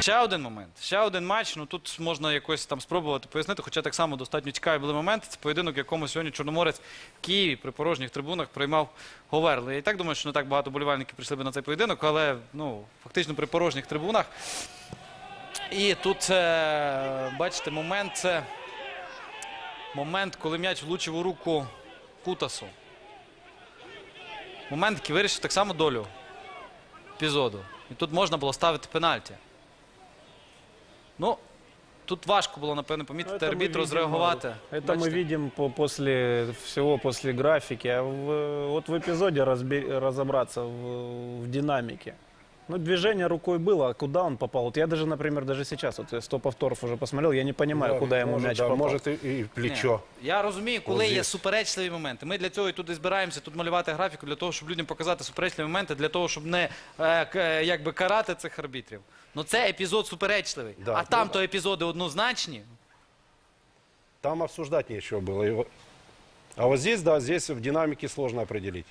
Ще один момент. Ще один матч. Ну тут можна якось там спробувати пояснити, хоча так само достатньо цікавий були момент. Це поєдинок, якому сьогодні Чорноморець в Києві при порожніх трибунах приймав Говерли. Я і так думаю, що не так багато болівальників прийшли би на цей поєдинок, але ну, фактично при порожніх трибунах. І тут, е, бачите, момент це момент, коли м'яч влучив у руку Кутасу. Момент, який вирішив так само долю епізоду. І тут можна було ставити пенальті. Ну, тут важко було, напевно, Ну, помітити это мы арбітру, видим, зреагувати. Это мы Бачите? видим по, после всего, после графики. А в- вот в эпизоде разби- разобраться в, в динамике. Ну, движение рукой было, а куда он попал? Вот я даже, например, даже сейчас, вот я 100 повторов уже посмотрел, я не понимаю, Да, куда ему может, мяч да, попал. Может и, и плечо. Ні, Я розумію, коли є суперечливі моменти. Ми для цього і тут і збираємося тут малювати графіку, для того, щоб людям показати суперечливі моменти, для того, щоб не е, к- е, якби карати цих арбітрів. Ну це епізод суперечливий. Да, а ну там да. то епізоди однозначні. Там обсуждать нечего было. Его- А вот здесь, да, здесь в динамике сложно определить.